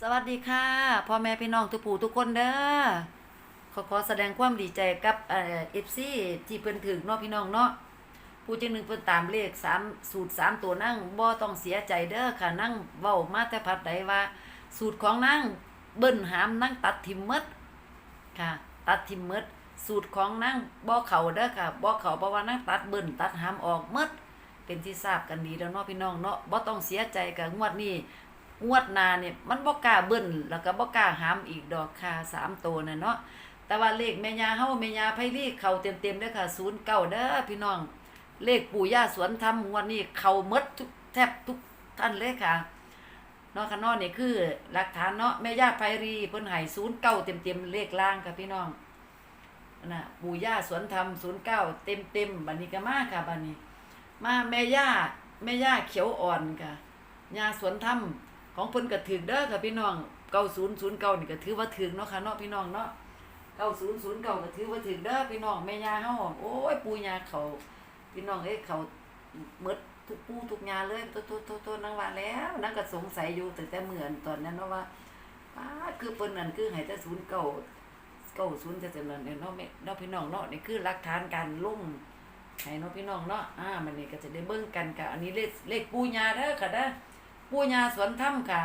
สวัสดีค่ะพ่อแม่พี่น้องทุกผู้ทุกคนเด้อขอขอแสดงความดีใจกับเอ่อฟซีที่เพิ่นถึงเนาะพี่น้องเนาะผู้ที่หนึ่งเพิ่นตามเลขสามสูตรสามตัวนั่งบ่ต้องเสียใจเด้อค่ะนั่งเว้ามาแต่พัดใดว่า สูตรของนั่งเบิ้นหามนั่งตัดทิมมดค่ะ ตัดทิมมดสูตรของนั่งบ่เข้าเด้อค่ะบ่เข้าเพราะว่านั่งตัดเบิ้นตัดหามออกมดเป็นที่ทราบกันดีแล้วเนาะพี่น้องเนาะบ่ต้องเสียใจกับงวดนี้ งวดนาเนี่ยมันบ่กล้าเบิ้นแล้วก็บ่กล้าหามอีกดอกค่ะสามตัวน่ะเนาะแต่ว่าเลขแม่ยาเฮาแม่ยาไผลีเข้าเต็มๆเด้อค่ะ09เก้าเด้อพี่น้อง เลขปู่ย่าสวนธรรมงวดนี้เข้าหมดทุกแทบทุกท่านเลยค่ะนาะค่ะเนาะนี่คือ หลักฐานเนาะแม่ย่าไผรีเพิ่นให้09เต็มๆเลขล่างค่ะพี่น้องน่ะปู่ย่าสวนธรรม09เก้าเต็มๆบัดนี้ก็มาค่ะบัดนี้ มาแม่ย่าแม่ย่าเขียวอ่อนค่ะยาสวนธรรม ของเพิ่นก็ถึกเด้อค่ะพี่น้อง9009นี่ก็ถือว่าถึกเนาะค่ะเนาะพี่น้องเนาะ9009ก็ถือว่าถึกเด้อพี่น้องแม่ยาเฮาโอ้ยปูยาเขาพี่น้องเอ้ยเขาหมดทุกปูทุกยาเลยโตๆๆๆนางว่าแล้วนางก็สงสัยอยู่แตั้งแต่เหมือนตอนนั้นเนาะว่าป้าคือเพิ่นนั่นคือให้แต่09 90จะจำนั้นเนาะแม่เนาะพี่น้องเนาะนี่คือหลักฐานการลงให้เนาะพี่น้องเนาะอ่ามันนี่ก็จะได้เบิ่งกันค่ะอันนี้เลขเลขปูยาเด้อค่ะเด้อ ปู่ย่าสวนถ้ำค่ะ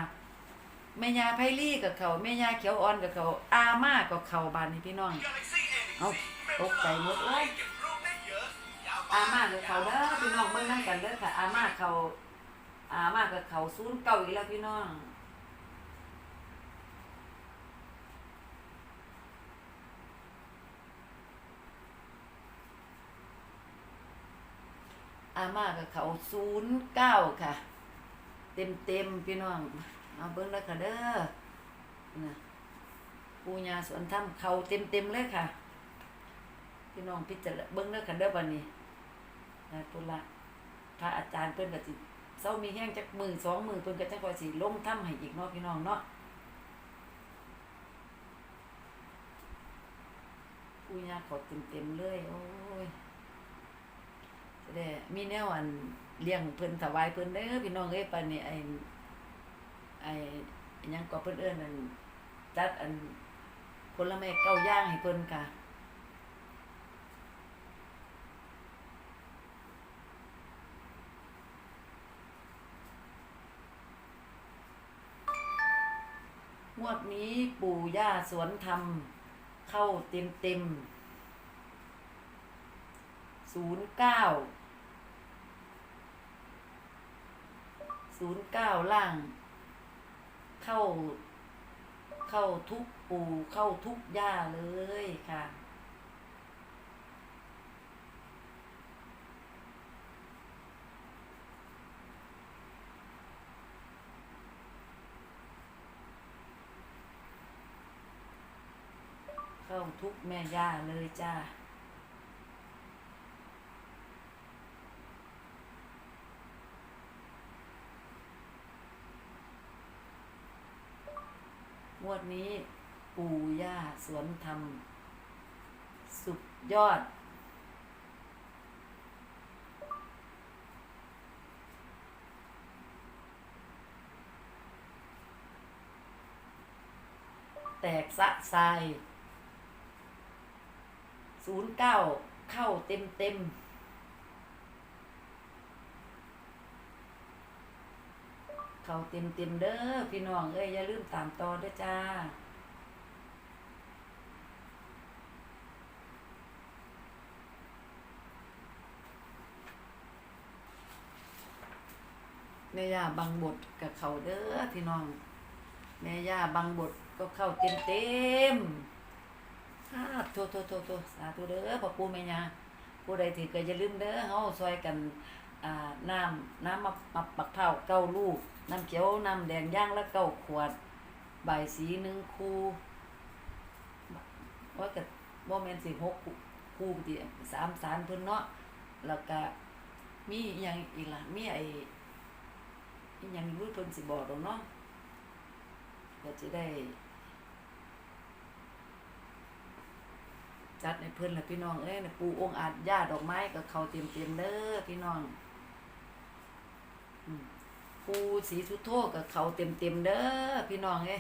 แม่ยาไพลี่กับเขาแม่ยาเขียวอ่อนกับเขาอาม่ากับเขาบานนี้พี่น้องเอาตกใจหมดเลยอาม่ากับเขาเด้อพี่น้องเบิ่งนั่งกันเด้อค่ะ อาม่าเขาอาม่ากับเขาศูนย์เก้าอีกแล้วพี่น้องอาม่ากับเขาศูนย์เก้าค่ะ ต็มเต็มๆพี่น้องเอาเบิ้งแล้วค่ะเด้อนะปูญาสวนถ้ำเขาเต็มเต็มๆเลยค่ะ พี่น้องพิจารณาเบิ้งแล้วค่ะเด้อวันนี้นะตุละพระอาจารย์เพิ่นก็สิเศร้ามีแห้งจักมือสองมือเพิ่นก็จักว่าสิลงถ้ำให้อีกเนาะพี่น้องเนาะปูญาขาเต็มเต็มๆเลยโอ้ย จะได้มีแนวอันเลี้ยงเพิ่นถวายเพิ่นเด้อพี่น้องเอ้ยปานนี้ไอ้ไอ้หยังก็เพิ่นเอิ้นอันจัดอันผลไม้เก้าย่างให้เพิ่นค่ะงวดนี้ปู่ย่าสวนธรรม เข้าเต็มเต็มศูนย์เก้า ศูนย์เก้าล่าง เข้า เข้าทุกปู่เข้าทุกย่าเลยค่ะ เข้าทุกแม่ย่าเลยจ้า งวดนี้ปู่ย่าสวนธรรม สุดยอด แตกสะทรายศูนย์เก้าเข้าเต็มเต็ม เขาเต็มเต็มเด้อพี่น้องเอ้ยอย่าลืมตามต่อเด้อจ้าแม่ย่าบางบทกับเขาเด้อพี่น้อง แม่ย่าบางบทก็เข้าเต็มเต็มๆอ่าโทโทโทโทสาธุเด้อพ่อปู่แม่ย่าผู้ใดถือก็อย่าลืมเด้อเฮาซอยกัน อ่าน้ำน้ำมามาปักเผาเก้าลูก น้ำเขียวน้ำแดงย่างละเก้าขวด ใบายสีหนึ่งคู่ว่ากับว่าแมนสิหกคู่คู่สามสารเพิ่นเนาะแล้วก็มีอหยังอีกล่ะมีไออีหยังรู้เพิ่นสิบอกดอกเนาะก็จะได้ จัดในเพิ่นละพี่น้องเอ้ยนะปูองอาจญาดอกไม้กับเขาเตรียมเตรียมเด้อพี่น้อง ปูสีสุโธกับเขาเต็มเต็มเด้อพี่น้องเอ้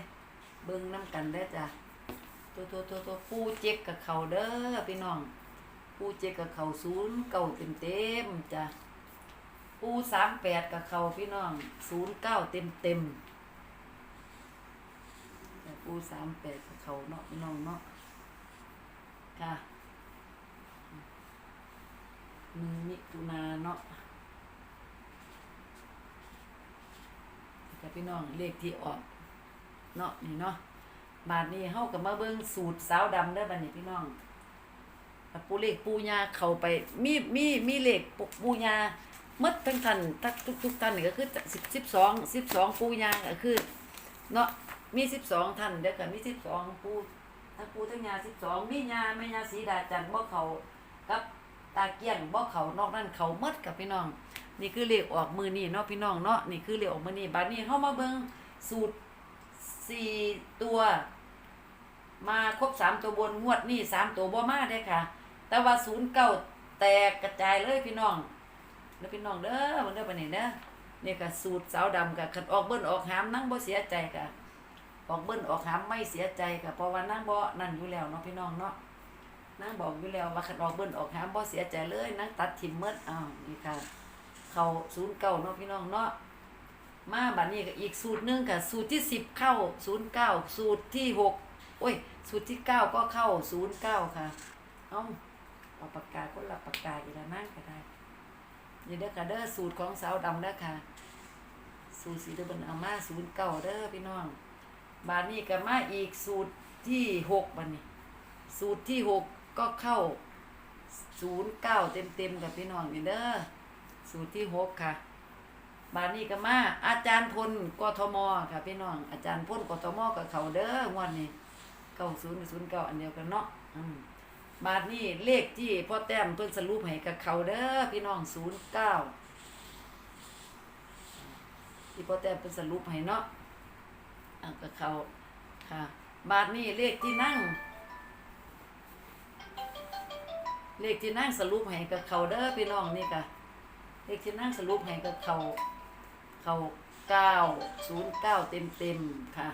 เบิ่งน้ำกันเด้จ้ะตัวตัวตัวตัวปูเจ็กกับเขาเด้อพี่น้อง ปูเจ็กกับเขาศูนย์เก้าเต็มเต็มจ้ะปูสามแปดกับเขาพี่น้องศูนย์เก้าเต็มเต็มแต่ปูสามแปดกับเขาเนาะพี่น้องเนาะค่ะหนึ่งมิถุนาเนาะ กับพี่น้องเลขที่ออกเนาะนี่เนาะบาทนี้เฮากับมาเบิ่งสูตรสาวดำเด้อบัดนี้พี่น้องปูเลขปูยาเข้าไปมีมีมีเลขปูปูยาหมดทั้งท่านทั้งทุกทุกท่านนี่ก็คือ10 12 12ปูยาก็คือเนาะมี12ท่านเด้อก็มี12ปูทั้งปูทั้งยา12มียาแม่ยาสีดาจันทร์บ่เขากับตาเกี้ยงบ่เขานอกนั้นเขาหมดกับพี่น้อง นี่คือเลขออกมือนี่เนาะพี่น้องเนาะนี่คือเลขออกมือนี่บัดนี้เฮามาเบิ่งสูตรสี่ตัว มาครบสามตัวบนงวดนี่สามตัวบ่มาได้ค่ะ แต่ว่าศูนย์เก้าแตกกระจายเลยพี่น้องเด้อพี่น้องเด้อมันเด้อปานนี้เด้อนี่ก็สูตรสาวดำกับคันออกเบิ้นออกหามนั่งบ่เสียใจกะออกเบิ้นออกหามไม่เสียใจกะเพราะว่านั่งบ่นั่นอยู่แล้วเนาะพี่น้องเนาะนั่งบอกอยู่แล้วว่าคันออกเบิ้นออกหามบ่เสียใจเลยนั่งตัดทิมเมดอ้าวนี่ค่ะ เข้าศูนย์เก้าเนาะพี่น้องเนาะมาบัดนี้ก็อีกสูตรหนึงค่ะสูตรที่สิบเข้าศูนย์เก้าสูตรที่หกโอ้ย สูตรที่เก้าก็เข้าศูนย์เก้าค่ะ เอาเอาปากกาคนละปากกาอีกแล้วนั่งก็ได้นี่เด้อค่ะเด้อสูตรของสาวดำเด้อค่ะ สูตรสีเดบันเอามาศูนย์เก้าเด้อพี่น้องบาดนี้ก็มาอีกสูตรที่หกบัดนี้ สูตรที่หกก็เข้าศูนย์เก้าเต็มเต็มๆกับพี่น้องนี่เด้อ สูตรที่หกค่ะ บาดนี้ก็มา อาจารย์พลกทมค่ะพี่น้อง อาจารย์พลกทมกับเขาเด้องวันนี้เก้าศูนย์ศูนย์เก้าอันเดียวกันเนาะบาดนี้เลขที่พ่อแต้มเพิ่นสรุปให้กับเขาเด้อพี่น้องศูนย์เก้าที่พ่อแต้มเพิ่นสรุปให้เนาะอะกับเขาค่ะ บาดนี้เลขที่นั่ง เลขที่นั่งสรุปให้กับเขาเด้อพี่น้องนี่ค่ะ เลขที่นั่งสรุปให้กับเขาเขาเก้าศูนย์เก้าเต็มเต็มค่ะ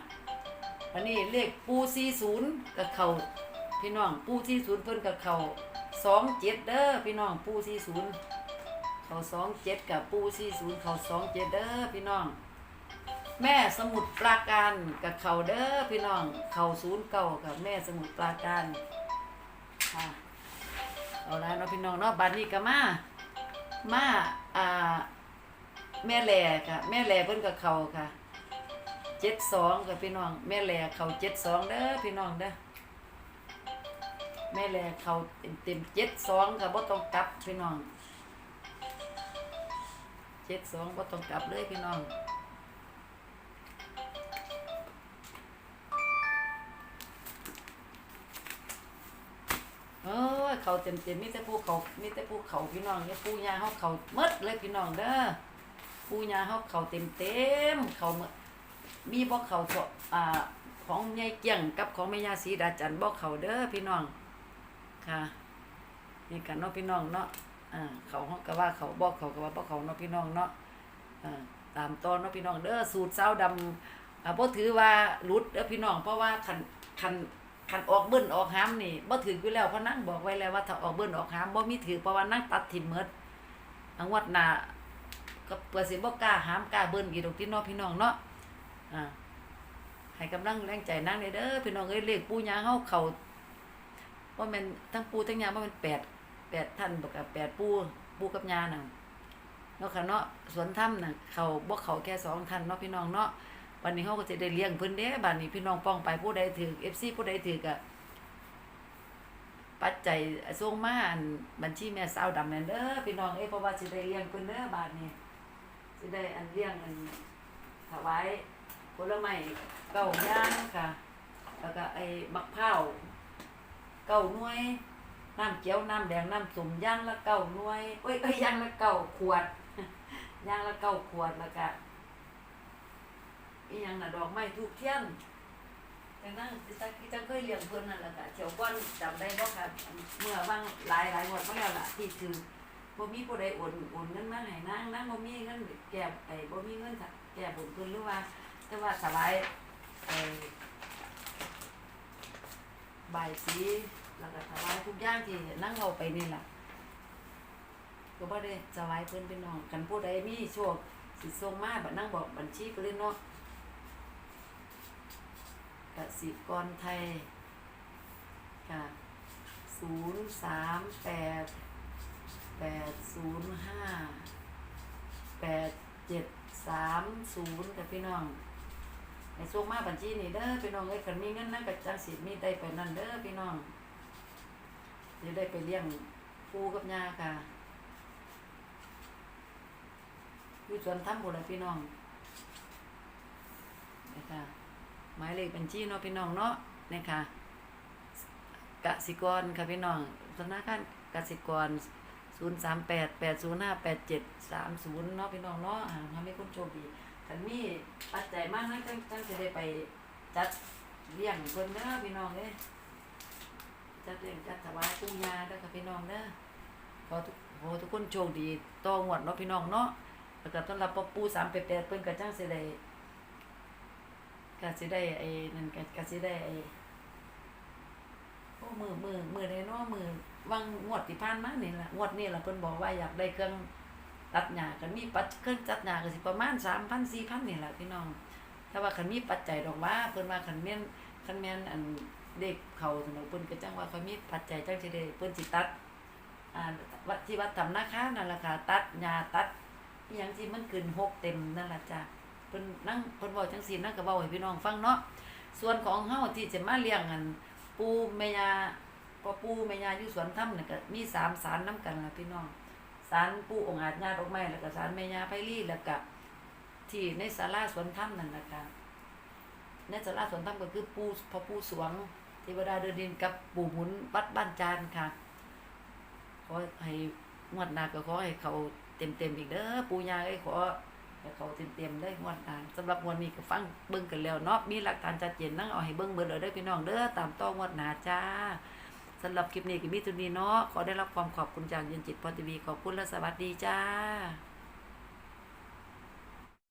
อันนี้เลขปูสี่ศูนย์กับเขาพี่น้องปูสี่ศูนย์เพิ่นกับเขาสองเจ็ดเด้อพี่น้องปูสี่ศูนย์เขาสองเจ็ดกับปูสี่ศูนย์เขาสองเจ็ดเด้อพี่น้อง แม่สมุดปราการกับเขาเด้อพี่น้อง เขาศูนย์เก้ากับแม่สมุดปราการค่ะเอาละเนาะพี่น้องเนาะบัดนี้ก็มา มา อ่าแม่แหล่ค่ะ แม่แหล่เพิ่นกับเขาค่ะเจ็ดสองกับพี่น้อง แม่แหล่เขาเจ็ดสองเด้อพี่น้องเด้อแม่แหล่เขาเต็มเต็มเจ็ดสองค่ะบ่ต้องกลับพี่น้องเจ็ดสองบ่ต้องกลับเลยพี่น้อง เขาเต็มเต็มมีแต่ภูเขามีแต่ภูเขาพี่น้องเนี่ยปูยาเขาเขาหมดเลยพี่น้องเด้อปูยาเขาเขาเต็มเต็มเขาหมดมีบ่เขาอ่าของยายเกี่ยงกับของแม่ยาสีดาจันบ่เขาเด้อพี่น้องค่ะนี่กันเนาะพี่น้องเนาะอ่าเขาเขาก็ว่าเขาบ่เขาก็ว่าบ่เขาเนาะพี่น้องเนาะอ่าตามตอนเนาะพี่น้องเด้อสูตรเศร้าดำอ่าบ่ถือว่าหลุดเด้อพี่น้องเพราะว่าคันคัน คันออกเบิ้นออกห้ามนี่บ่ถืออยู่แล้วเพราะนั่งบอกไว้แล้วว่าถ้าออกเบิ้นออกห้ามบ่มีถือเพราะว่านั่งตัดทิ่มหมดอังวัดนาก็เปิดสิบ่กล้าห้ามกล้าเบิ้นอีดอกที่น้องพี่น้องเนาะอ่าให้กำลังแรงใจนั่งเด้อพี่น้องเอ้ยเลขปู่ย่าเฮาเขาว่าแม่นทั้งปู่ทั้งย่าว่ามันแปดแปดท่านบ่กับแปดปู่ปู่กับย่าน่ะเนาะค่ะเนาะสวนถ้ำน่ะเขาบ่เขาแค่สองท่านเนาะพี่น้องเนาะ วันนี้เขาก็จะได้เลี้ยงเพิ่นเด้บัดนี้พี่น้องป้องไปผู้ใดถือ FC ผู้ใดถือก็ปัจจัยส่งมาอันบัญชีแม่สาวดำนั่นเด้อพี่น้องเอ้เพราะว่าสิได้เลี้ยงเพิ่นเด้อบัดนี้สิได้อันเลี้ยงอันถวายผลไม้เก้าย่างค่ะ แล้วก็ไอ้มะพร้าวเก้าหน่วย น้ำเกี๊ยวน้ำแดงน้ำสมย่างละเก้าหน่วยเอ้ยเอ้ยย่างละเก้าขวดย่างละเก้าขวดแล้วก็ อีหยังน่ะดอกไม้ทูบเทียนจังนั้นจังจังเคยเลี้ยงเพิ่นนั่นแหละค่ะเที่ยวก่อนจำได้บ่ค่ะเมื่อว่างหลายหลายงวดมาแล้วล่ะที่ถือบ่มีผู้ใดโอนโอนเงินมาให้นางนางบ่มีเงินแก้ไอ้บ่มีเงินแก้บุญเพิ่นหรือว่า แต่ว่าสบายไอ้บายสีแล้วก็ถวายทุกอย่างที่นั่งเอาไปนี่ล่ะก็บ่ได้สบายเพิ่นพี่น้องกันผู้ใดมีโชคสิส่งมาบัดนั่งบอกบัญชีไปเลยเนาะ กสิกรไทยค่ะศูนย์สามแปดแปดศูนย์ห้าแปดเจ็ดสามศูนย์กับพี่น้องในส่งมาบัญชีนี่เด้อพี่น้องเอ้ยคันมีเงินนั่นก็จังสิมีได้ไปนั่นเด้อพี่น้องจะได้ไปเลี้ยงปูกับยาค่ะอยู่สวนทำบุญพี่น้องนี่ค่ะ หมายเลขบัญชีเนาะพี่น้องเนาะนี่ค่ะกสิกรค่ะพี่น้องธนาคารกสิกรศูนย์สามแปดแปดศูนย์ห้าแปดเจ็ดสามศูนย์นาะพี่น้องเนาะทำให้คนโชคดีคันมีปัจจัยมากนะจังจังจะได้ไปจัดเลี้ยงเพิ่นเด้อพี่น้องเด้จัดเลี้ยงจัดถวายปู่ย่าเด้อค่ะพี่น้องเด้อขอทุกขอทุกคนโชคดีต่องวดเนาะพี่น้องเนาะแล้วก็ต้อนรับพ่อปูสามแปดแปดเพิ่นก็จังสิได้ ก็สิได้ไอ้นั่นก็ก็สิได้ไอ้โอ้มือมือมือในเนาะมือวางงวดที่ผ่านมานี่ล่ะงวดนี้ล่ะเพิ่นบอกว่าอยากได้เครื่องตัดหญ้ากันมีปัจเครื่องตัดหญ้าก็สิประมาณ3,000 4,000นี่ล่ะพี่น้องถ้าว่าคันมีปัจจัยดอกว่าเพิ่นว่าคันแม่นคันแม่นอันเด็กเขาสนองเพิ่นก็จังว่าเขามีปัจจัยจังสิได้เพิ่นสิตัดอ่าวัดที่วัดธรรมนาคานั่นล่ะค่ะตัดหญ้าตัดอีหยังที่มันขึ้นหกเต็มนั่นล่ะจ้ะ พิ่นนั่งเพิ่นเว้าจังซี่นั่นก็เว้าให้พี่น้องฟังเนาะส่วนของเฮาที่จะมาเลี้ยงอันปูแม่ยาพอปูแม่ยาอยู่สวนถ้ำเนี่ยก็มีสามสารน้ำกันละพี่น้องสารปูองอาจญาดอกไม้แล้วก็สารแม่ยาไพลี่แล้วก็ที่ในศาลาสวนถ้ำนั่นนะคะในศาลาสวนถ้ำก็คือปูพอปูสวงเทวดาเดินดินกับปู่หมุนวัดบ้านจานค่ะขอให้งวดหน้าก็ขอให้เขาเต็มเต็มๆอีกเด้อปูยาไอ้ขอ เขาเต็มเต็มๆได้งวดหน้าสำหรับงวดนี้ก็ฟังเบิ่งกันแล้วเนาะมีหลักฐานชัดเจนนั่งเอาให้เบิ่งเบิดเลยได้พี่น้องเด้อตามต้องงวดหนาจ้าสำหรับคลิปนี้ก็มีตัวนนี้เนาะขอได้รับความขอบคุณจากเย็นจิตพอทีวีขอบคุณและสวัสดีจ้า